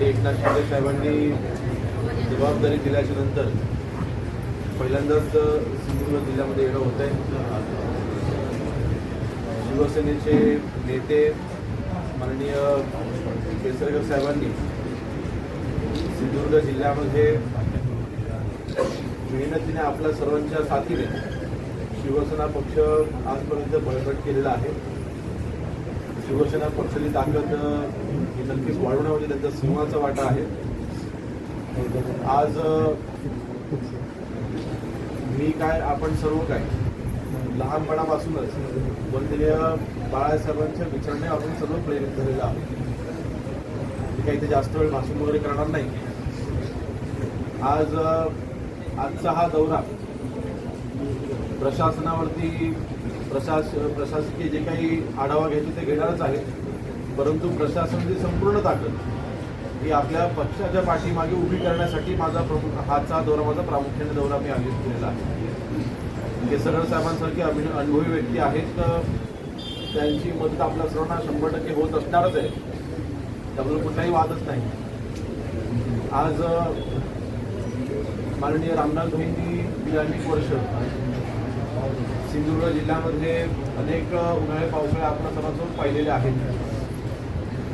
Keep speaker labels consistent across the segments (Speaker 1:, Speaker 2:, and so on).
Speaker 1: शिंदे साहेबांनी जबाबदारी दिल्याच्या नंतर पहिल्यांदाच सिंधुदुर्ग जिल्ह्यामध्ये येणं होत आहे शिवसेनेचे नेते माननीय केसरकर साहेबांनी सिंधुदुर्ग जिल्ह्यामध्ये मेहनतीने आपल्या सर्वांच्या साथीने शिवसेना पक्ष आजपर्यंत बळकट केलेला आहे. शिवसेना पक्षाची ताकद अ, ही नक्कीच वाढवण्यामध्ये म्हणजे त्यांचा सिंहाचा वाटा आहे. आज मी काय आपण सर्व काय लहानपणापासूनच वंदनीय बाळासाहेबांच्या विचारणे आपण सर्व प्रेरित झालेलं आहोत. मी काही ते जास्त वेळ भाषण वगैरे करणार नाही. आज आजचा हा दौरा प्रशासनावरती प्रशास प्रशासकीय जे काही आढावा घ्यायचे ते घेणारच आहे परंतु प्रशासनाची संपूर्ण ताकद ही आपल्या पक्षाच्या पाठीमागे उभी करण्यासाठी माझा प्रमुख हाचा दौरा माझा प्रामुख्याने दौरा मी आयोजित केलेला आहे. म्हणजे केसरकर साहेबांसारखे अभिन अनुभवी व्यक्ती आहेत तर त्यांची मदत आपल्या सर्वांना शंभर टक्के होत असणारच आहे. त्याबद्दल कुठलाही वादच नाही. आज माननीय रामनाथ भाईंनी गेली अनेक वर्ष सिंधुदुर्ग जिल्ह्यामध्ये अनेक उन्हाळे पावसाळे आपण सर्वांसोबत पाहिलेले आहेत.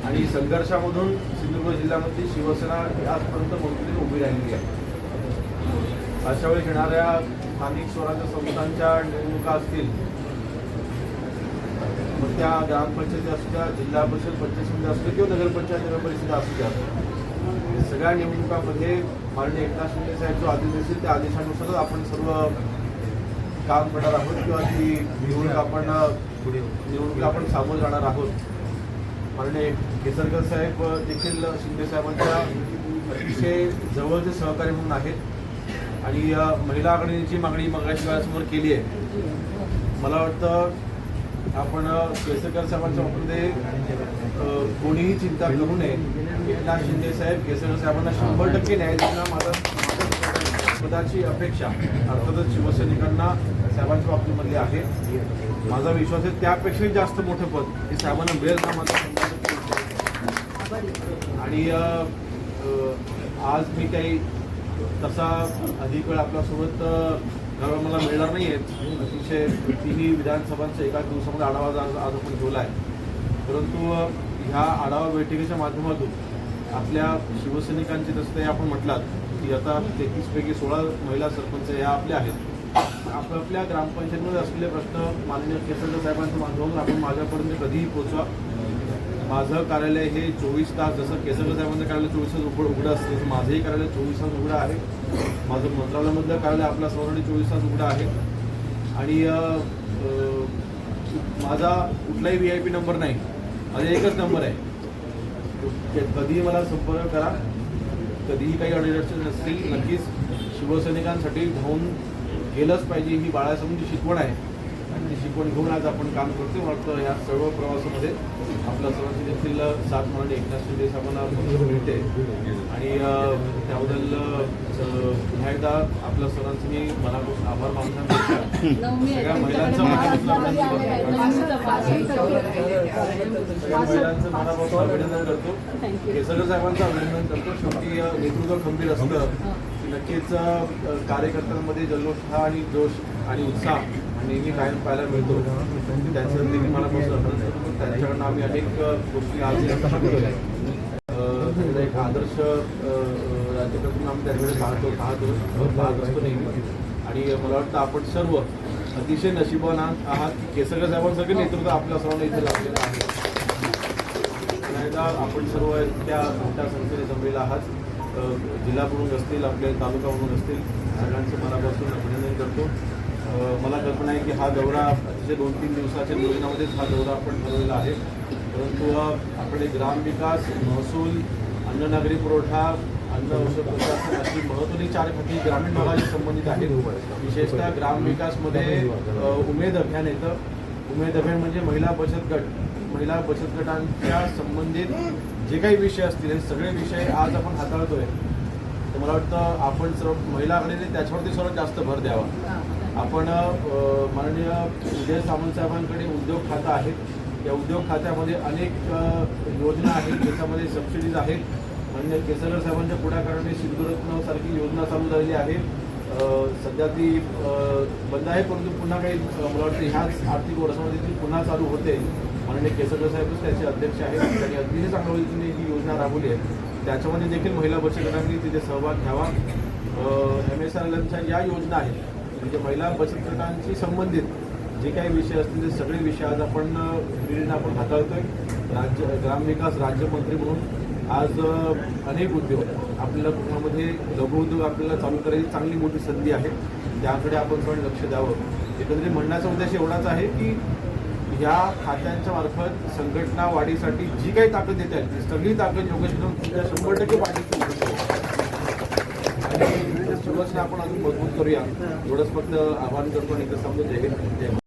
Speaker 1: आणि संघर्षामधून सिंधुदुर्ग जिल्ह्यामध्ये शिवसेना आजपर्यंत मजबूतीने उभी राहिलेली आहे. अशा वेळी घेणाऱ्या स्थानिक स्वराज्य संस्थांच्या निवडणुका असतील मग त्या ग्रामपंचायती असू द्या जिल्हा परिषद पंचायत समिती असू द्या किंवा नगरपंचायत नगर परिषद असू द्या सगळ्या निवडणुकामध्ये माननीय एकनाथ शिंदे साहेब जो आदेश देतील त्या आदेशानुसारच आपण सर्व काम करणार आहोत किंवा ती निवडणूक आपण पुढे निवडणूक आपण सामोरं जाणार आहोत. माननीय केसरकर साहेब देखील शिंदे साहेबांच्या अतिशय जवळचे सहकारी म्हणून आहेत. आणि या महिला आघाडीची मागणी मगाशी वेळासमोर केली आहे. मला वाटतं आपण केसरकर साहेबांच्या बाबतीमध्ये कोणीही चिंता करू नये. एकनाथ शिंदे साहेब केसरकर साहेबांना शंभर टक्के न्याय देणं माझा पदाची अपेक्षा अर्थातच शिवसैनिकांना साहेबांच्या बाबतीमध्ये आहे. माझा विश्वास आहे त्यापेक्षाही जास्त मोठं पद हे साहेबांना मिळेल का माझा आणि आज मी काही तसा अधिक वेळ आपल्यासोबत अ, मला मिळणार नाही आहेत अतिशय तिन्ही विधानसभांचा एकाच दिवसामध्ये आढावा आज आज आपण ठेवला आहे परंतु ह्या आढावा बैठकीच्या माध्यमातून आपल्या शिवसैनिकांची तसं आपण म्हटलात. की आता तेहतीसपैकी सोळा महिला सरपंच या आपल्या आहेत. आपापल्या ग्रामपंचायतीमध्ये असलेले प्रश्न माननीय केसरकर साहेबांच्या माध्यमातून आपण माझ्यापर्यंत कधीही पोहोचवा. माझं कार्यालय हे चोवीस तास जसं केसरकर साहेबांचं कार्यालय चोवीस तास उघड उघडं असतं तसं माझंही कार्यालय चोवीस तास उघडं आहे. माझं मंत्रालयामधलं कार्यालय आपल्या सर्वांसाठी चोवीस तास उघडं आहे. आणि माझा कुठलाही व्ही आय पी नंबर नाही. माझा एकच नंबर आहे. कधीही मला संपर्क करा. कधीही काही अडचण नसतील नक्कीच शिवसैनिकांसाठी धावून गेलंच पाहिजे ही बाळासाहेबांची शिकवण आहे. आणि ती शिकवण घेऊन आज आपण काम करतो वाटतं या सर्व प्रवासामध्ये आपल्या सर्वांची देखील साथ म्हणून एकनाथ शिंदे साहेबांना मिळते. आणि त्याबद्दल पुन्हा एकदा आपल्या सर्वांचे मी मनापासून आभार मानतो. सगळ्या महिलांचं मनापासून सगळ्या महिलांचं मनापासून अभिनंदन करतो. केसरकर साहेबांचं अभिनंदन करतो. शेवटी नेतृत्व खंबीर असतं. नक्कीच कार्यकर्त्यांमध्ये जल्लोष आणि जोश आणि उत्साह नेहमी कायम पाहायला मिळतो. त्यांचं देखील मनापासून त्यांच्याकडनं आम्ही अनेक गोष्टी आज एक आदर्श अ, आम्ही त्यांच्याकडे पाहतो पाहतो पाहत असतो नेहमी. आणि मला वाटतं आपण सर्व अतिशय नशिबान आहात की केसरकर साहेबांसारखे नेतृत्व आपल्या सर्वांना इथे लाभलेलं आहे. आपण सर्व त्या मोठ्या संख्येने जमलेला आहात. जिल्हा प्रमुख असतील आपले तालुका प्रमुख असतील सगळ्यांचं मनापासून अभिनंदन करतो. मला कल्पना आहे की हा दौरा अतिशय दोन तीन दिवसाच्या नियोजनामध्येच हा दौरा आपण ठरवलेला आहे. परंतु आपले ग्रामविकास महसूल अन्न नागरी पुरवठा अन्न औषध प्रशासन अशी महत्त्वाची चार खाती ग्रामीण भागाशी संबंधित आहेत. विशेषतः ग्रामविकासमध्ये उमेद अभियान येतं. उमेद अभियान म्हणजे महिला बचत गट. महिला बचत गटांच्या संबंधित जे काही विषय असतील हे सगळे विषय आज आपण हाताळतोय. तर मला वाटतं आपण सर्व महिला आघाडीने त्याच्यावरती सर्वात जास्त भर द्यावा. आपण माननीय उदय सामंत साहेबांकडे उद्योग खातं आहे या उद्योग खात्यामध्ये अनेक योजना आहेत. ज्याच्यामध्ये सबसिडीज आहेत. माननीय केसरकर साहेबांच्या पुढाकाराने सिंधुरत्न सारखी योजना चालू झालेली आहे. सध्या ती बंद आहे परंतु पुन्हा काही मला वाटतं ह्याच आर्थिक वर्षामध्ये ती पुन्हा चालू होते. माननीय केसरकर साहेबच त्याचे अध्यक्ष आहेत. त्यांनी अतिशय चांगल्या पद्धतीने ही योजना राबवली आहे त्याच्यामध्ये देखील महिला बचत गटांनी तिथे सहभाग घ्यावा. एम एस आर एलच्या या योजना आहेत. म्हणजे महिला बचत गटांशी संबंधित जे काही विषय असतील ते सगळे विषय आज आपण हिरिरीनं आपण हाताळतोय. राज्य ग्रामविकास राज्यमंत्री म्हणून आज अनेक उद्योग आपल्याला कोकणामध्ये लघुउद्योग आपल्याला चालू करायची चांगली मोठी संधी आहे. त्याकडे आपण सगळं लक्ष द्यावं. एकंदरीत म्हणण्याचा उद्देश एवढाच आहे की ह्या खात्यांच्या मार्फत संघटना वाढीसाठी जी काही ताकद देत आहे ती सगळी ताकद योगेश शंभर टक्के वाढीची आणि संरचना आपण अजून मजबूत करूया एवढंच फक्त आवाहन करतो आणि समजून जाहीर